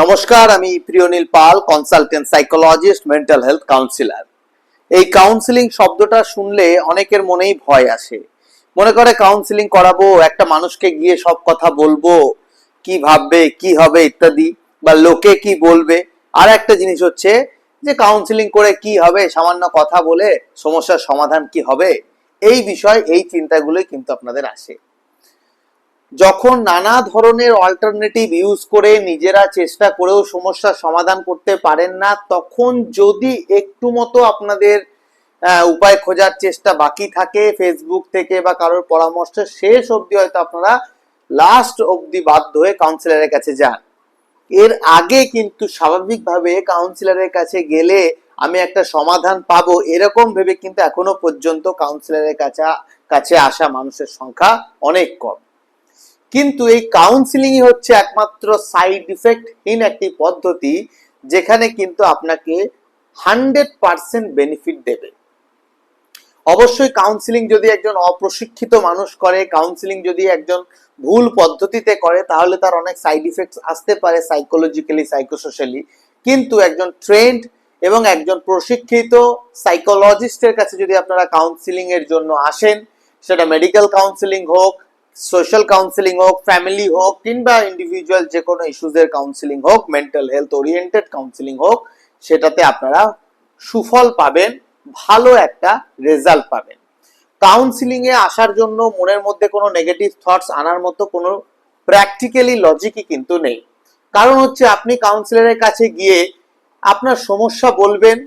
নমস্কার, আমি Priyanil Pal consultant psychologist mental health counsellor এই কাউন্সিলিং শব্দটা শুনলে অনেকের মনেই ভয় আসে। মনে করে কাউন্সিলিং করাবো, একটা মানুষকে গিয়ে সব কথা বলব, কি ভাববে, কি হবে ইত্যাদি, বা লোকে কি বলবে। আর একটা জিনিস হচ্ছে যে কাউন্সিলিং করে কি হবে, সামান্য কথা বলে সমস্যার সমাধান কি হবে, এই বিষয়, এই চিন্তাগুলোই কিন্তু আপনাদের আসে। যখন নানা ধরনের অল্টারনেটিভ ইউজ করে নিজেরা চেষ্টা করেও সমস্যার সমাধান করতে পারেন না, তখন যদি একটু মতো আপনাদের উপায় খোঁজার চেষ্টা বাকি থাকে ফেসবুক থেকে বা কারোর পরামর্শ, শেষ অবধি হয়তো আপনারা লাস্ট অবধি বাধ্য হয়ে কাউন্সিলরের কাছে যান। এর আগে কিন্তু স্বাভাবিকভাবে কাউন্সিলরের কাছে গেলে আমি একটা সমাধান পাবো এরকম ভেবে কিন্তু এখনও পর্যন্ত কাউন্সিলরের কাছে কাছে আসা মানুষের সংখ্যা অনেক কম। কিন্তু এই কাউন্সিলিং হচ্ছে একমাত্র সাইড ইফেক্টহীন একটি পদ্ধতি যেখানে কিন্তু আপনাকে হান্ড্রেড পার্সেন্ট বেনিফিট দেবে। অবশ্যই কাউন্সিলিং যদি একজন অপ্রশিক্ষিত মানুষ করে কাউন্সিলিং যদি একজন ভুল পদ্ধতিতে করে, তাহলে তার অনেক সাইড ইফেক্টস আসতে পারে সাইকোলজিক্যালি সাইকোসোশ্যালি কিন্তু একজন ট্রেন্ড এবং একজন প্রশিক্ষিত সাইকোলজিস্টের কাছে যদি আপনারা কাউন্সিলিং এর জন্য আসেন, সেটা মেডিকেল কাউন্সিলিং হোক সোশ্যাল কাউন্সিলিং হোক ফ্যামিলি হোক, কিংবা ইন্ডিভিজুয়াল যে কোনো ইস্যুজের কাউন্সিলিং হোক মেন্টাল হেলথ ওরিয়েন্টেড কাউন্সিলিং হোক, সেটাতে আপনারা সুফল পাবেন, ভালো একটা রেজাল্ট পাবেন। কাউন্সিলিং এ আসার জন্য মনের মধ্যে কোনো নেগেটিভ থটস আনার মতো কোনো প্র্যাকটিক্যালি লজিকই কিন্তু নেই। কারণ হচ্ছে আপনি কাউন্সিলরের কাছে গিয়ে আপনার সমস্যা বলবেন,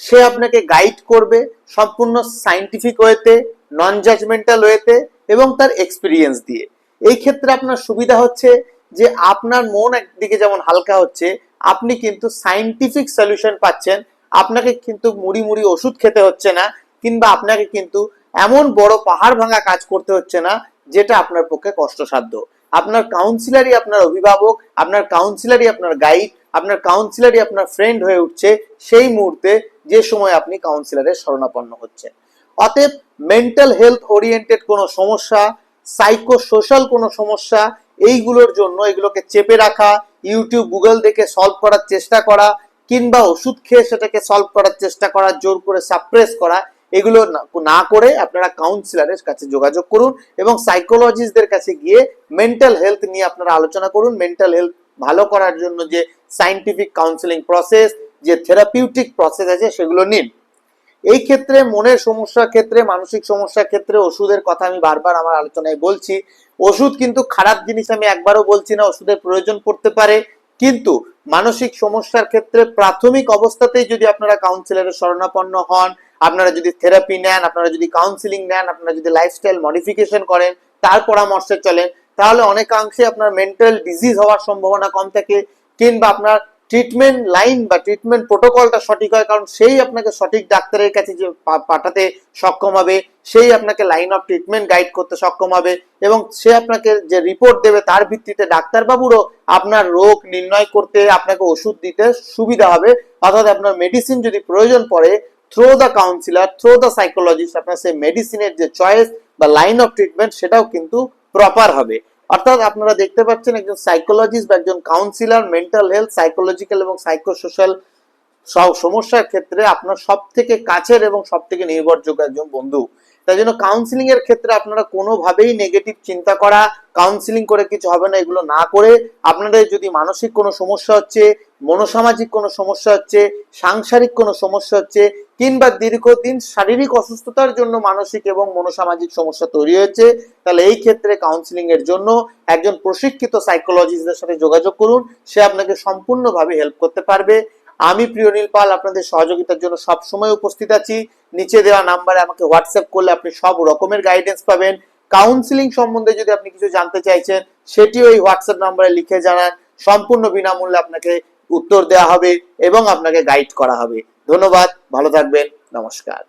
সে আপনাকে গাইড করবে সম্পূর্ণ সাইন্টিফিক ওয়েতে নন জাজমেন্টাল ওয়েতে এবং তার এক্সপিরিয়েন্স দিয়ে। এই ক্ষেত্রে আপনার সুবিধা হচ্ছে যে আপনার মন একদিকে যেমন হালকা হচ্ছে, আপনি কিন্তু সাইন্টিফিক সলিউশন পাচ্ছেন। আপনাকে কিন্তু মুড়ি মুড়ি ওষুধ খেতে হচ্ছে না, কিংবা আপনাকে কিন্তু এমন বড় পাহাড় ভাঙা কাজ করতে হচ্ছে না, যেটা আপনার পক্ষে কষ্টসাধ্য। আপনার কাউন্সিলারই আপনার অভিভাবক, আপনার কাউন্সিলারই আপনার গাইড আপনার কাউন্সিলারই আপনার ফ্রেন্ড হয়ে উঠছে, সেই মুহূর্তে যে সময় আপনি কাউন্সিলরের শরণাপন্ন হচ্ছেন। অতএব মেন্টাল হেলথ ওরিয়েন্টেড কোনো সমস্যা সাইকো সোশ্যাল কোনো সমস্যা, এইগুলোর জন্য এগুলোকে চেপে রাখা ইউটিউব গুগল দেখে সলভ করার চেষ্টা করা, কিংবা ওষুধ খেয়ে সেটাকে সলভ করার চেষ্টা করা, জোর করে সাপ্রেস করা, এগুলো না- করে আপনারা কাউন্সিলরের কাছে যোগাযোগ করুন এবং সাইকোলজিস্টদের কাছে গিয়ে মেন্টাল হেলথ নিয়ে আপনারা আলোচনা করুন। মেন্টাল হেলথ ভালো করার জন্য যে সাইন্টিফিক কাউন্সিলিং প্রসেস যে থেরাপিউটিক প্রসেস আছে সেগুলো নিন। এই ক্ষেত্রে মনের সমস্যার ক্ষেত্রে, মানসিক সমস্যার ক্ষেত্রে ওষুধের কথা আমি বারবার আমার আলোচনায় বলছি। ওষুধ কিন্তু খারাপ জিনিস আমি একবারও বলছি না, ওষুধের প্রয়োজন পড়তে পারে। কিন্তু মানসিক সমস্যার ক্ষেত্রে প্রাথমিক অবস্থাতেই যদি আপনারা কাউন্সিলরের শরণাপন্ন হন, আপনারা যদি থেরাপি নেন, আপনারা যদি কাউন্সিলিং নেন, আপনারা যদি লাইফস্টাইল মডিফিকেশন করেন, তার পরামর্শে চলেন, তাহলে অনেকাংশে আপনার মেন্টাল ডিজিজ হওয়ার সম্ভাবনা কম থাকে। কিংবা আপনার ট্রিটমেন্ট লাইন বা ট্রিটমেন্ট প্রোটোকলটা সঠিক হয়, কারণ সেই আপনাকে সঠিক ডাক্তারের কাছে যে পাঠাতে সক্ষম হবে, সেই আপনাকে লাইন অফ ট্রিটমেন্ট গাইড করতে সক্ষম হবে এবং সে আপনাকে যে রিপোর্ট দেবে তার ভিত্তিতে ডাক্তারবাবুরও আপনার রোগ নির্ণয় করতে আপনাকে ওষুধ দিতে সুবিধা হবে। অর্থাৎ আপনার মেডিসিন যদি প্রয়োজন পড়ে through the counsellor through the psychologist আপনার সেই মেডিসিনের যে চয়েস বা লাইন অফ ট্রিটমেন্ট সেটাও কিন্তু প্রপার হবে। অর্থাৎ আপনারা দেখতে পাচ্ছেন একজন সাইকোলজিস্ট বা একজন কাউন্সিলর মেন্টাল হেলথ সাইকোলজিক্যাল এবং সাইকোসোশ্যাল সব সমস্যার ক্ষেত্রে আপনার সব থেকে কাছের এবং সব থেকে নির্ভরযোগ্য একজন বন্ধু। তাই জন্য কাউন্সিলিং এর ক্ষেত্রে আপনারা কোনোভাবেই নেগেটিভ চিন্তা করা কাউন্সিলিং করে কিছু হবে না, এগুলো না করে আপনাদের যদি মানসিক কোনো সমস্যা হচ্ছে, মনোসামাজিক কোনো সমস্যা হচ্ছে, সাংসারিক কোনো সমস্যা হচ্ছে, কিংবা দীর্ঘদিন শারীরিক অসুস্থতার জন্য মানসিক এবং মনোসামাজিক সমস্যা তৈরি হয়েছে, তাহলে এই ক্ষেত্রে কাউন্সিলিং এর জন্য একজন প্রশিক্ষিত সাইকোলজিস্টদের সাথে যোগাযোগ করুন, সে আপনাকে সম্পূর্ণভাবে হেল্প করতে পারবে। আমি প্রিয়নীল পাল আপনাদের সহযোগিতার জন্য সব সময় উপস্থিত আছি। নিচে দেওয়া নাম্বারে আমাকে হোয়াটসঅ্যাপ করলে আপনি সব রকমের গাইডেন্স পাবেন। কাউন্সিলিং সম্বন্ধে যদি আপনি কিছু জানতে চাইছেন, সেটিও এই হোয়াটসঅ্যাপ নাম্বারে লিখে জানান। সম্পূর্ণ বিনামূল্যে আপনাকে উত্তর দেওয়া হবে এবং আপনাকে গাইড করা হবে। ধন্যবাদ, ভালো থাকবেন, নমস্কার।